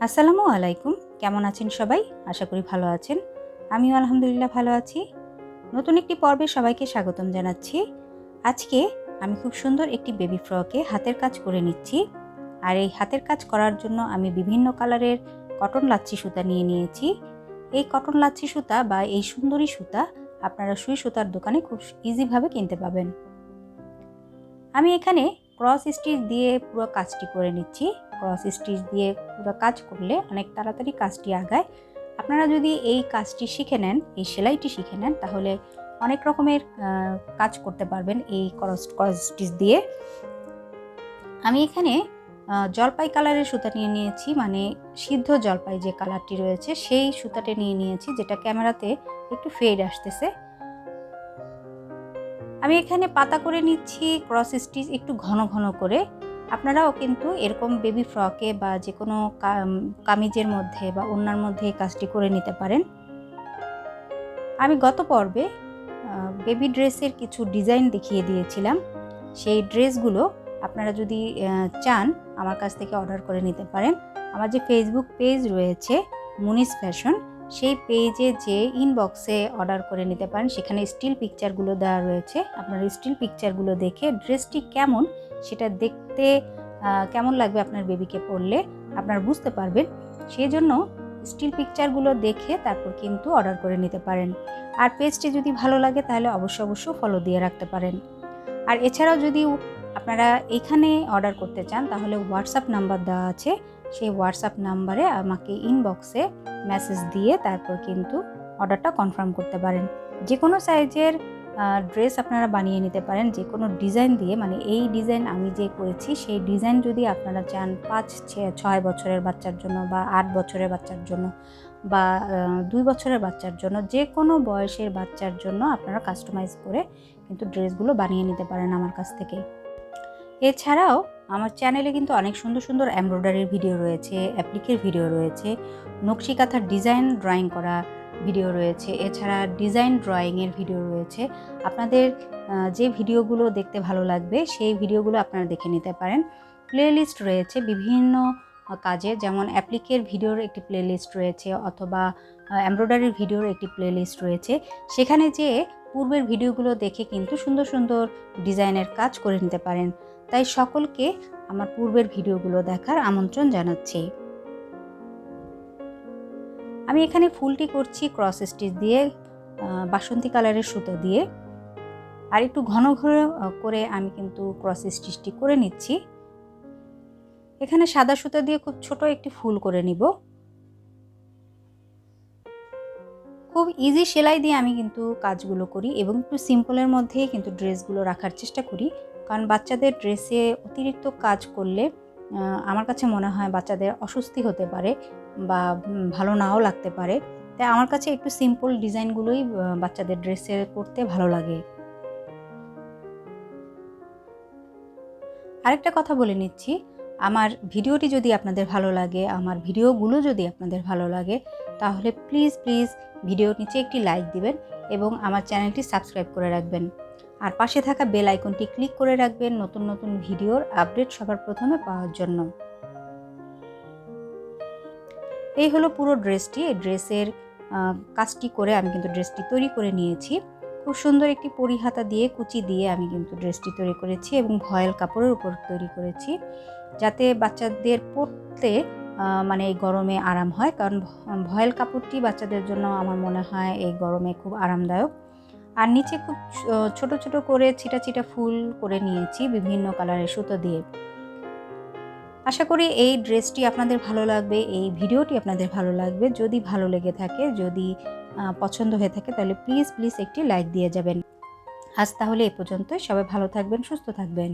আসসালামু আলাইকুম। কেমন আছেন সবাই? আশা করি ভালো আছেন। আমিও আলহামদুলিল্লাহ ভালো আছি। নতুন একটি পর্বে সবাইকে স্বাগতম জানাচ্ছি। আজকে আমি খুব সুন্দর একটি বেবি ফ্রকে হাতের কাজ করে নিচ্ছি। আর এই হাতের কাজ করার জন্য আমি বিভিন্ন কালারের কটন লাচ্ছি সুতা নিয়ে নিয়েছি। এই কটন লাচ্ছি সুতা বা এই সুন্দরী সুতা আপনারা সুই সুতার দোকানে খুব ইজিভাবে কিনতে পাবেন। আমি এখানে ক্রস স্টিচ দিয়ে পুরো কাজটি করে নিচ্ছি। ক্রস স্টিচ দিয়ে পুরো কাজ করলে অনেক তাড়াতাড়ি কাজটি আগায়। আপনারা যদি এই কাজটি শিখে নেন, এই সেলাইটি শিখে নেন, তাহলে অনেক রকমের কাজ করতে পারবেন এই ক্রস ক্রস স্টিচ দিয়ে। আমি এখানে জলপাই কালারের সুতা নিয়ে নিয়েছি মানে সিদ্ধ জলপাই যে কালারটি রয়েছে, সেই সুতাটা নিয়ে নিয়েছি, যেটা ক্যামেরাতে একটু ফেড আসতেছে। আমি এখানে পাতা করে নিচ্ছি ক্রস স্টিচ একটু ঘন ঘন করে। আপনারাও কিন্তু এরকম বেবি ফ্রকে বা যে কোনো কামিজের মধ্যে বা অন্যার মধ্যে এই কাজটি করে নিতে পারেন। আমি গত পর্বে বেবি ড্রেসের কিছু ডিজাইন দেখিয়ে দিয়েছিলাম। সেই ড্রেসগুলো আপনারা যদি চান, আমার কাছ থেকে অর্ডার করে নিতে পারেন। আমার যে ফেসবুক পেজ রয়েছে মুনিস ফ্যাশন সেই পেজে যে ইনবক্সে অর্ডার করে নিতে পারেন, সেখানে স্টিল পিকচারগুলো দেওয়া রয়েছে। আপনার স্টিল পিকচারগুলো দেখে ড্রেসটি কেমন, সেটা দেখতে কেমন লাগবে আপনার বেবিকে পরলে, আপনার বুঝতে পারবেন। সেই জন্য স্টিল পিকচারগুলো দেখে তারপর কিন্তু অর্ডার করে নিতে পারেন। আর পেজটি যদি ভালো লাগে, তাহলে অবশ্যই অবশ্যই ফলো দিয়ে রাখতে পারেন। আর এছাড়াও যদি আপনারা এখানে অর্ডার করতে চান, তাহলে হোয়াটসঅ্যাপ নাম্বার দেওয়া আছে। সেই হোয়াটসঅ্যাপ নাম্বারে আমাকে ইনবক্সে মেসেজ দিয়ে তারপর কিন্তু অর্ডারটা কনফার্ম করতে পারেন। যে কোনো সাইজের ড্রেস আপনারা বানিয়ে নিতে পারেন যে কোনো ডিজাইন দিয়ে মানে এই ডিজাইন আমি যে করেছি, সেই ডিজাইন যদি আপনারা চান পাঁচ ছয় বছরের বাচ্চার জন্য বা আট বছরের বাচ্চার জন্য বা দুই বছরের বাচ্চার জন্য যে কোনো বয়সের বাচ্চার জন্য আপনারা কাস্টমাইজ করে কিন্তু ড্রেসগুলো বানিয়ে নিতে পারেন আমার কাছ থেকে। এছাড়াও আমার চ্যানেলে কিন্তু অনেক সুন্দর সুন্দর এমব্রয়ডারির ভিডিও রয়েছে অ্যাপ্লিকের ভিডিও রয়েছে নকশি কাঁথার ডিজাইন ড্রয়িং করা ভিডিও রয়েছে, এছাড়া ডিজাইন ড্রয়িংয়ের ভিডিও রয়েছে। আপনাদের যে ভিডিওগুলো দেখতে ভালো লাগবে, সেই ভিডিওগুলো আপনারা দেখে নিতে পারেন। প্লেলিস্ট রয়েছে বিভিন্ন কাজে যেমন অ্যাপ্লিকের ভিডিওর একটি প্লেলিস্ট রয়েছে, অথবা এমব্রয়ডারির ভিডিওর একটি প্লেলিস্ট রয়েছে। সেখানে যে পূর্বের ভিডিওগুলো দেখে কিন্তু সুন্দর সুন্দর ডিজাইনের কাজ করে নিতে পারেন। তাই সকলকে আমার পূর্বের ভিডিওগুলো দেখার আমন্ত্রণ জানাচ্ছি। আমি এখানে ফুলটি করছি ক্রস স্টিচ দিয়ে বাসন্তী কালারের সুতো দিয়ে। আর একটু ঘন ঘন করে আমি কিন্তু ক্রস স্টিচটি করে নিচ্ছি। এখানে সাদা সুতো দিয়ে খুব ছোট একটি ফুল করে নিব। খুব ইজি সেলাই দিয়ে আমি কিন্তু কাজগুলো করি এবং একটু সিম্পলের মধ্যেই কিন্তু ড্রেসগুলো রাখার চেষ্টা করি। কারণ বাচ্চাদের ড্রেসে অতিরিক্ত কাজ করলে আমার কাছে মনে হয় বাচ্চাদের অস্বস্তি হতে পারে বা ভালো নাও লাগতে পারে। তাই আমার কাছে একটু সিম্পল ডিজাইনগুলোই বাচ্চাদের ড্রেসে করতে ভালো লাগে। আরেকটা কথা বলে নিচ্ছি আমার ভিডিওটি যদি আপনাদের ভালো লাগে, আমার ভিডিওগুলো যদি আপনাদের ভালো লাগে, তাহলে প্লিজ প্লিজ ভিডিওর নিচে একটি লাইক দিবেন এবং আমার চ্যানেলটি সাবস্ক্রাইব করে রাখবেন। আর পাশে থাকা বেল আইকনটি ক্লিক করে রাখবেন নতুন নতুন ভিডিওর আপডেট সবার প্রথমে পাওয়ার জন্য। এই হলো পুরো ড্রেসটি এই ড্রেসের কাজটি করে আমি কিন্তু ড্রেসটি তৈরি করে নিয়েছি। খুব সুন্দর একটি পরিহাতা দিয়ে, কুচি দিয়ে আমি কিন্তু ড্রেসটি তৈরি করেছি এবং ভয়েল কাপড়ের উপর তৈরি করেছি। যাতে বাচ্চাদের পরতে মানে এই গরমে আরাম হয়। কারণ ভয়েল কাপড়টি বাচ্চাদের জন্য আমার মনে হয় এই গরমে খুব আরামদায়ক। আর নিচে খুব ছোট ছোট করে ছিটা ছিটা ফুল করে নিয়েছি বিভিন্ন কালারের সুতো দিয়ে। আশা করি এই ড্রেসটি আপনাদের ভালো লাগবে, এই ভিডিওটি আপনাদের ভালো লাগবে। যদি ভালো লেগে থাকে, যদি পছন্দ হয়ে থাকে, তাহলে প্লিজ প্লিজ একটি লাইক দিয়ে যাবেন। আজ তাহলে এ পর্যন্তই। সবাই ভালো থাকবেন, সুস্থ থাকবেন।